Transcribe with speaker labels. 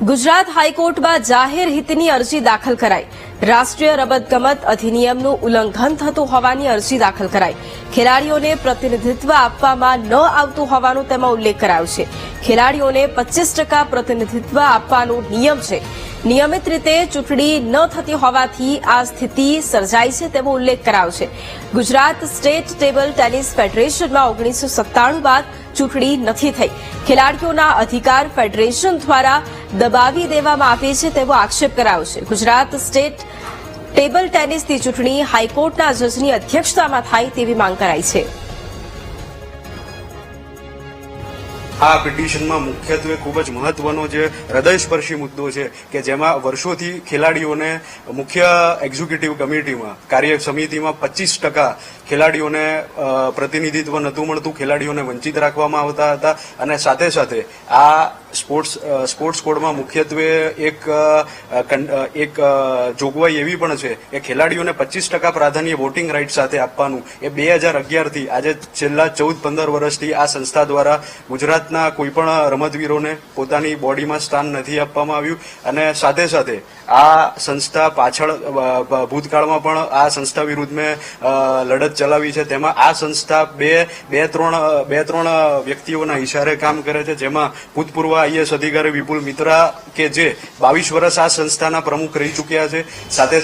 Speaker 1: ગુજરાત હાઈકોર્ટમાં જાહેર હિતની અરજી દાખલ કરાઈ. રાષ્ટ્રીય રમતગમત અધિનિયમનું ઉલ્લંઘન થતું હોવાની અરજી દાખલ કરાઈ. ખેલાડીઓને પ્રતિનિધિત્વ આપવામાં ન આવતું હોવાનો તેમાં ઉલ્લેખ કરાયો છે. ખેલાડીઓને પચીસ ટકા પ્રતિનિધિત્વ આપવાનો નિયમ છે. નિયમિત રીતે ચૂંટણી ન થતી હોવાથી આ સ્થિતિ સર્જાઈ છે તેવો ઉલ્લેખ કરાયો છે. ગુજરાત સ્ટેટ ટેબલ ટેનિસ ફેડરેશનમાં ઓગણીસો સત્તાણું બાદ ચૂંટણી નથી થઈ. ખેલાડીઓના અધિકાર ફેડરેશન દ્વારા દબાવી દેવામાં આવે છે તેવો આક્ષેપ કરાયો છે. ગુજરાત સ્ટેટ ટેબલ ટેનિસની ચૂંટણી હાઈકોર્ટના જજની અધ્યક્ષતામાં થાય તેવી માંગ કરાઈ છે.
Speaker 2: આ પિટિશનમાં મુખ્યત્વે ખૂબ જ મહત્વનો જે હૃદયસ્પર્શી મુદ્દો છે કે જેમાં વર્ષોથી ખેલાડીઓને મુખ્ય એક્ઝિક્યુટિવ કમિટીમાં, કાર્ય સમિતિમાં પચીસ ટકા ખેલાડીઓને પ્રતિનિધિત્વ નહોતું મળતું, ખેલાડીઓને વંચિત રાખવામાં આવતા હતા અને સાથે સાથે આ સ્પોર્ટ્સ સ્પોર્ટ્સ કોડમાં મુખ્યત્વે એક એક જોગવાઈ એવી પણ છે કે ખેલાડીઓને પચીસ ટકા પ્રાધાન્ય વોટિંગ રાઇટ સાથે આપવાનું. એ બે હજાર અગિયારથી, આજે છેલ્લા ચૌદ પંદર વર્ષથી આ સંસ્થા દ્વારા ગુજરાતના કોઈ પણ રમતવીરોને પોતાની બોડીમાં સ્થાન નથી આપવામાં આવ્યું. અને સાથે સાથે આ સંસ્થા પાછળ ભૂતકાળમાં પણ આ સંસ્થા વિરુદ્ધ મેં લડત ચલાવી છે. તેમાં આ સંસ્થા બે બે ત્રણ બે ત્રણ વ્યક્તિઓના ઇશારે કામ કરે છે. જેમાં ભૂતપૂર્વ આઈએસ અધિકારી વિપુલ મિત્રા કે જે બાવીસ વર્ષ આ સંસ્થાના પ્રમુખ રહી ચૂક્યા છે. સાથે